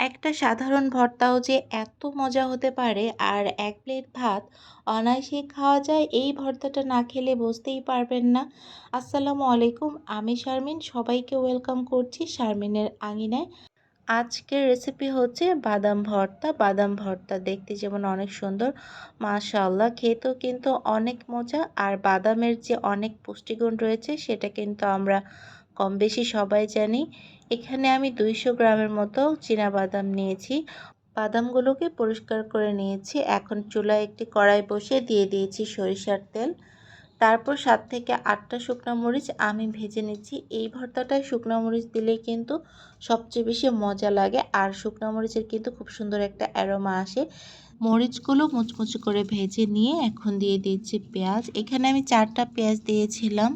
একটা সাধারণ ভর্তাও যে এত মজা হতে পারে আর এক প্লেট ভাত অনায়াসেই খাওয়া যায়, এই ভর্তাটা না খেলে বুঝতেই পারবেন না। আসসালামু আলাইকুম, আমি শারমিন, সবাইকে ওয়েলকাম করছি শারমিনের আঙিনায়। আজকের রেসিপি হচ্ছে বাদাম ভর্তা। বাদাম ভর্তা দেখতে যেমন অনেক সুন্দর মাশাল্লাহ খেতেও কিন্তু অনেক মজা আর বাদামের যে অনেক পুষ্টিগুণ রয়েছে সেটা কিন্তু আমরা কম বেশি সবাই জানি। এখানে আমি দুইশো গ্রামের মতো বাদাম নিয়েছি। বাদামগুলোকে পরিষ্কার করে নিয়েছি। এখন চুলায় একটি কড়াই বসে দিয়ে দিয়েছি সরিষার তেল। তারপর সাত থেকে আটটা শুকনো মরিচ আমি ভেজে নিচ্ছি। এই ভর্তাটায় শুকনো মরিচ দিলে কিন্তু সবচেয়ে বেশি মজা লাগে আর শুকনো মরিচের কিন্তু খুব সুন্দর একটা অ্যারোমা আসে। মরিচগুলো মুচমুচে করে ভেজে নিয়ে এখন দিয়ে দিচ্ছি পেঁয়াজ। এখানে আমি চারটা পেঁয়াজ দিয়েছিলাম।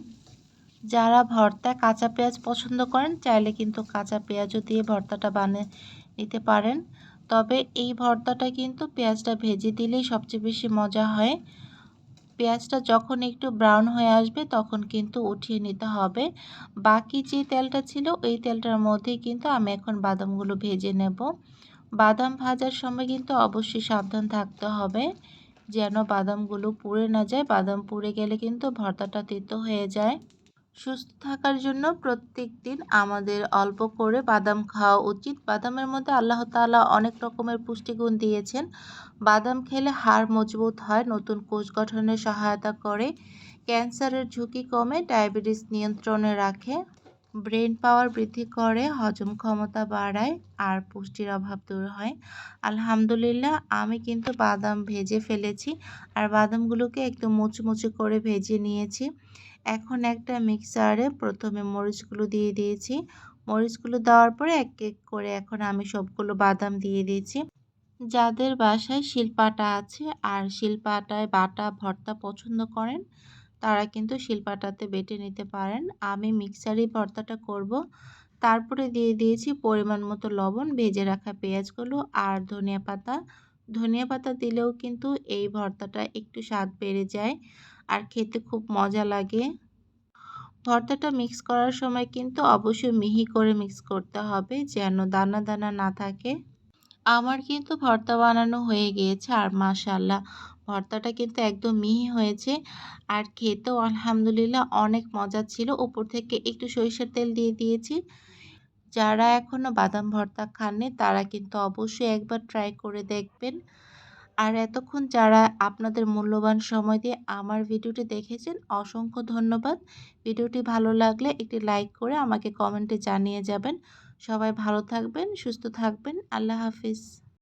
যারা ভর্তা কাঁচা পেঁয়াজ পছন্দ করেন, চাইলে কিন্তু কাঁচা পেঁয়াজও দিয়ে ভর্তাটা বানিয়ে নিতে পারেন। তবে এই ভর্তাটা কিন্তু পেঁয়াজটা ভেজে দিলেই সবচেয়ে বেশি মজা হয়। পেঁয়াজটা যখন একটু ব্রাউন হয়ে আসবে, তখন কিন্তু উঠিয়ে নিতে হবে। বাকি যে তেলটা ছিল, ওই তেলটার মধ্যেই কিন্তু আমি এখন বাদামগুলো ভেজে নেব। বাদাম ভাজার সময় কিন্তু অবশ্যই সাবধান থাকতে হবে, যেন বাদামগুলো পুড়ে না যায়। বাদাম পুড়ে গেলে কিন্তু ভর্তাটা তেতো হয়ে যায়। সুস্থ থাকার জন্য প্রত্যেক দিন আমাদের অল্প করে বাদাম খাওয়া উচিত। বাদামের মধ্যে আল্লাহ তালা অনেক রকমের পুষ্টিগুণ দিয়েছেন। বাদাম খেলে হাড় মজবুত হয়, নতুন কোষ গঠনে সহায়তা করে, ক্যান্সারের ঝুঁকি কমে, ডায়াবেটিস নিয়ন্ত্রণে রাখে, ব্রেন পাওয়ার বৃদ্ধি করে, হজম ক্ষমতা বাড়ায় আর পুষ্টির অভাব দূর হয়। আলহামদুলিল্লাহ, আমি কিন্তু বাদাম ভেজে ফেলেছি আর বাদামগুলোকে একটু মুচমুচে করে ভেজে নিয়েছি। এখন একটা মিক্সারে প্রথমে মরিচগুলো দিয়ে দিয়েছি। মরিচগুলো দেওয়ার পরে এক এক করে এখন আমি সবগুলো বাদাম দিয়ে দিয়েছি। যাদের বাসায় শিলপাটা আছে আর শিলপাটায় বাটা, ভর্তা পছন্দ করেন, তারা কিন্তু শিলপাটাতে বেটে নিতে পারেন। আমি মিক্সারই ভর্তাটা করব। তারপরে দিয়ে দিয়েছি পরিমাণ মতো লবণ, ভেজে রাখা পেঁয়াজগুলো আর ধনিয়া পাতা। ধনিয়া পাতা দিলেও কিন্তু এই ভর্তাটা একটু স্বাদ বেড়ে যায়। আর খেতে খুব মজা লাগে। ভর্তাটা মিক্স করার সময় কিন্তু অবশ্যই মিহি করে মিক্স করতে হবে যেন দানা দানা না থাকে। আমার কিন্তু ভর্তা বানানো হয়ে গিয়েছে আর মাশাল্লাহ ভর্তাটা কিন্তু একদম মিহি হয়েছে। আর খেতেও আলহামদুলিল্লাহ অনেক মজা ছিল। উপর থেকে একটু সরিষার তেল দিয়ে দিয়েছি। যারা এখনও বাদাম ভর্তা খাননি তারা কিন্তু অবশ্যই একবার ট্রাই করে দেখবেন। আর এতক্ষণ যারা আপনাদের মূল্যবান সময় দিয়ে আমার ভিডিওটি দেখেছেন, অসংখ্য ধন্যবাদ। ভিডিওটি ভালো লাগলে একটি লাইক করে আমাকে কমেন্টে জানিয়ে যাবেন। সবাই ভালো থাকবেন, সুস্থ থাকবেন। আল্লাহ হাফিজ।